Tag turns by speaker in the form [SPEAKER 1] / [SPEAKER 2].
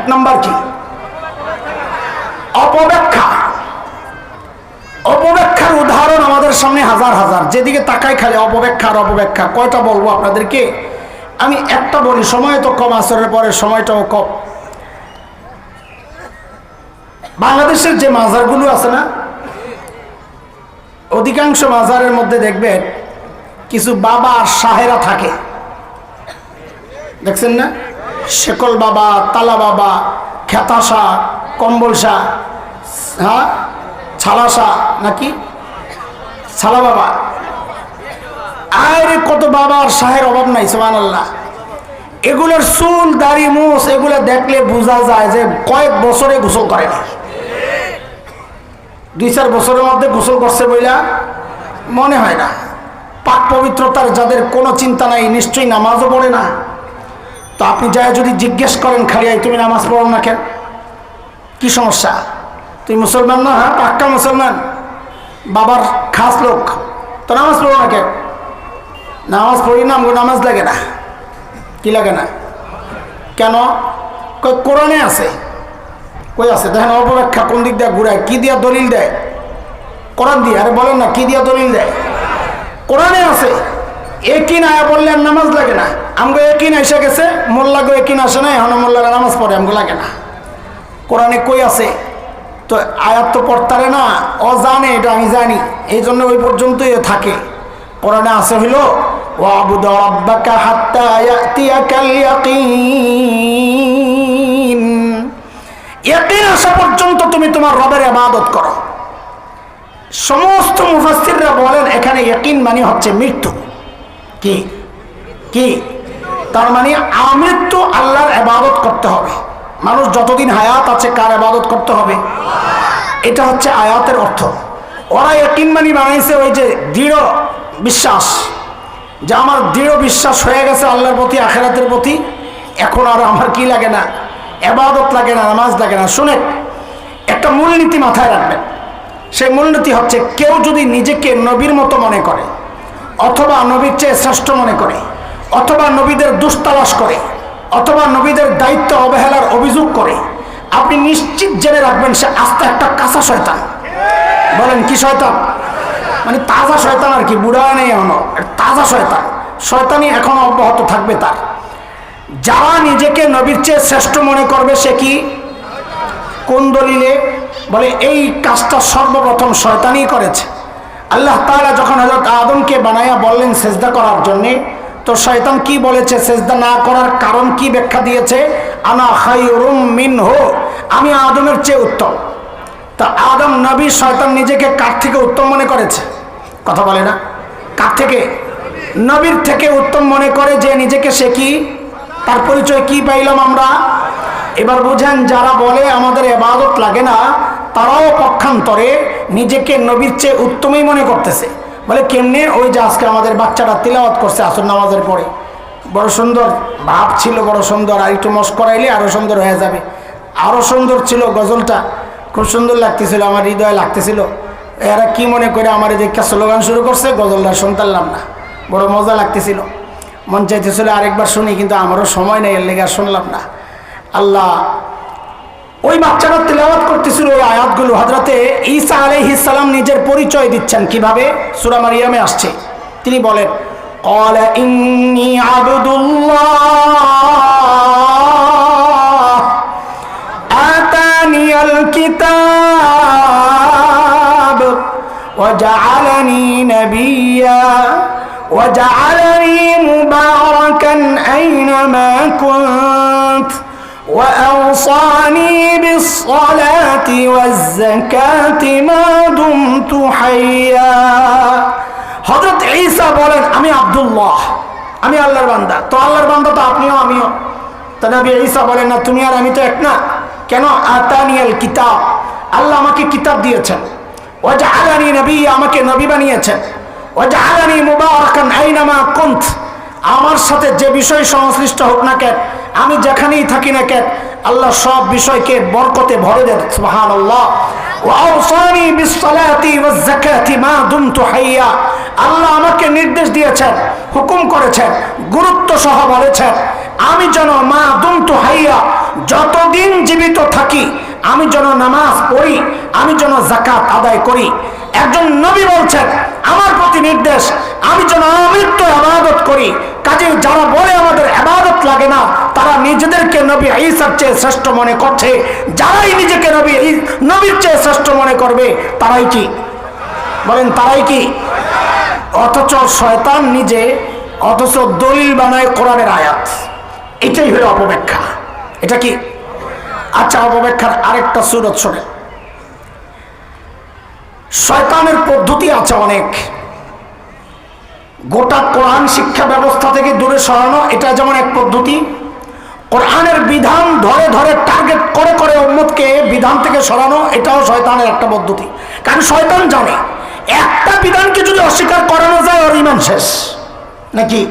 [SPEAKER 1] এক নম্বর কি? অপব্যাখ্যা। অপব্যাখ্যার উদাহরণ আমাদের সামনে হাজার হাজার। যেদিকে তাকাই খালি অপব্যাখ্যার অপব্যাখ্যা। কয়টা বলব আপনাদেরকে? আমি একটা বলি, সময় তো কম, আসরের পরে সময়টাও কম। বাংলাদেশের যে মাজারগুলো আছে না, অধিকাংশ মাজারের মধ্যে দেখবেন, কিছু বাবা আর শাহেরা থাকে। দেখছেন না? শেকল বাবা, তালা বাবা, খেতা শাহ, কম্বল শাহ হ্যাঁ? ছালা শাহ, নাকি? ছালা বাবা। আর কত বাবার শাহের অভাব নাই সোমান আল্লাহ এগুলোর চুল, দাড়ি মুস এগুলো দেখলে বোঝা যায় যে কয়েক বছরে গোসল করে না। দুই চার বছরের মধ্যে গোসল করছে বইলা মনে হয় না। পাক পবিত্রতার যাদের কোনো চিন্তা নাই, নিশ্চয়ই নামাজও পড়ে না। তো আপনি যাই যদি জিজ্ঞেস করেন খালি "এই তুমি নামাজ পড়ো না কেন? কি সমস্যা? তুই মুসলমান না হ্যাঁ? পাক্কা মুসলমান। বাবার খাস লোক। তো নামাজ পড়ো না কেন? নামাজ পড়ি না আমগো নামাজ লাগে না। কি লাগে না? কেন? কই, কোরআনে আছে। কই আছে? দেখেন, অপব্যাখ্যা কোন দিক দিয়ে ঘুরায়? কি দিয়া দলিল দেয়? কোরআন দিয়ে। আরে বলেন না, কি দিয়া দলিল দেয়? কোরআনে আছে। একই না বললেন নামাজ লাগে না। আমগো একই না, এসে গেছে, মোল্লা গো একই আসে না এখন মোল্লা নামাজ পড়ে, আমগো লাগে না। কোরআনে কই আছে? তো আয়াত তো পড়তারে না ও জানে এটা আমি জানি, এই জন্য ওই পর্যন্তই থাকে। কোরআনে আছে হইল আসা পর্যন্ত তুমি তোমার রবের ইবাদত করো। সমস্ত মুফাসসিররা বলেন, এখানে ইয়াকিন মানে হচ্ছে মৃত্যু। কি? কি? তার মানে আমৃত্যু আল্লাহর ইবাদত করতে হবে। মানুষ যতদিন হায়াত আছে, কার ইবাদত করতে হবে? এটা হচ্ছে আয়াতের অর্থ। ওরা ইয়াকিন মানি বানাইছে ওই যে দৃঢ় বিশ্বাস। যে আমার দৃঢ় বিশ্বাস হয়ে গেছে আল্লাহর প্রতি, আখেরাতের প্রতি। এখন আর আমার কি লাগে না? এবাদত লাগে না, নামাজ লাগে না। শুনে একটা মূলনীতি মাথায় রাখবেন। সেই মূলনীতি হচ্ছে, কেউ যদি নিজেকে নবীর মতো মনে করে অথবা নবীর চেয়ে শ্রেষ্ঠ মনে করে, অথবা নবীদের দুস্তালাস করে, অথবা নবীদের দায়িত্ব অবহেলার অভিযোগ করে, আপনি নিশ্চিত জেনে রাখবেন সে আস্তে একটা কাঁচা শয়তান। বলেন, কি শয়তান? মানে তাজা শয়তান আর কি, বুড়া নেই এখনও তাজা শয়তান। শয়তানি এখনও অব্যাহত থাকবে তার। যারা নিজেকে নবীর চেয়ে শ্রেষ্ঠ মনে করবে সে কি? কোন দলিলে? বলে, এই কাজটা সর্বপ্রথম শয়তানই করেছে। আল্লাহ তাআলা যখন হজরত আদমকে বানাইয়া বললেন সেজদা করার জন্যে, তো শয়তান কি বলেছে? সেজদা না করার কারণ কি ব্যাখ্যা দিয়েছে? আনা খাইরুম মিনহু, আমি আদমের চেয়ে উত্তম। তা আদম নবী শয়তান নিজেকে কার থেকে উত্তম মনে করেছে? কথা বলে না। কার থেকে? নবীর থেকে উত্তম মনে করে যে নিজেকে সে কি? তার পরিচয় কি পাইলাম আমরা? এবার বুঝেন, যারা বলে আমাদের এবাদত লাগে না তারাও পক্ষান্তরে নিজেকে নবীর চেয়ে উত্তমই মনে করতেছে। বলে কেমনে? ওই যে আজকে আমাদের বাচ্চারা তিলাওয়াত করছে আসর নামাজের পরে। বড় সুন্দর ভাব ছিল, বড় সুন্দর, আর একটু মস করাইলে আরও সুন্দর হয়ে যাবে। আরও সুন্দর ছিল গজলটা। খুব সুন্দর লাগতেছিল, আমার হৃদয়ে লাগতেছিল। এরা কি মনে করে আমার দেখে স্লোগান শুরু করছে? গজলটা শুনতারলাম না। বড় মজা লাগতেছিল। মন চাইতেছিল আরেকবার শুনি, কিন্তু আমারও সময় নেই, এর লেগে শুনলাম না। আল্লাহ ওই বাচ্চারা তেলাওয়াত করতেছিল ওই আয়াতগুলো হজরতে ঈসা আলাইহিস সালাম নিজের পরিচয় দিচ্ছেন কিভাবে সূরা মারিয়ামে আসছে তিনি বলেন قال إني عبد الله آتاني الكتاب وجعلني نبيا وجعلني مباركا أينما كنت وأوصاني بالصلاة والزكاة ما دمت حيا হজরত ঈসা বলেন আমি আব্দুল্লাহ আমি আল্লাহর বান্দা তো আল্লাহর বান্দা তো আপনিও আমিও তো নবী ঈসা বলেন না তুমি আর আমি তো এক না কেন আতানিয়াল কিতাব আল্লাহ আমাকে কিতাব দিয়েছেন ওজা আলানি নবী আমাকে নবী বানিয়েছেন ওজা আলানি মুবারাকান আইনামা কুন্ত আমার সাথে যে বিষয় সংশ্লিষ্ট হোক না কেন আমি যেখানেই থাকি না কেন, আল্লাহ সব বিষয়কে বরকতে ভরে দেন সুবহান আল্লাহ আল্লাহ আমাকে নির্দেশ দিয়েছেন, হুকুম করেছেন, গুরুত্ব সহ বলেছেন, আমি যেন মা দুমতু হাইয়া, যতদিন জীবিত থাকি, আমি যেন নামাজ পড়ি, আমি যেন জাকাত আদায় করি। একজন নবী বলছেন, আমার প্রতি নির্দেশ, আমি যেন আমৃত্য আবাদত করি। কাজে যারা বলে আমাদের তারা নিজেদেরকে নবী ঈসার চেয়ে শ্রেষ্ঠ মনে করছে, যারাই নিজেকে নবী নবীর চেয়ে শ্রেষ্ঠ মনে করবে, তারাই কি? বলেন, তারাই কি? অথচ শয়তান নিজে, অথচ দলিল বানায় কোরআনের আয়াত। এটাই হলো অপব্যাখ্যা। এটা কি? আচ্ছা অপব্যাখ্যার আরেকটা সুরত শোনে শয়তানের পদ্ধতি আছে অনেক। গোটা কোরআন শিক্ষা ব্যবস্থা থেকে দূরে সরানো, এটা যেমন এক পদ্ধতি কোরআনের বিধান ধরে ধরে টার্গেট করে করে উম্মতকে বিধান থেকে সরানো, এটাও শয়তানের একটা পদ্ধতি। কারণ শয়তান জানে, একটা বিধানকে যদি অস্বীকার করানো যায়, ওর ইমান শেষ। নাকি?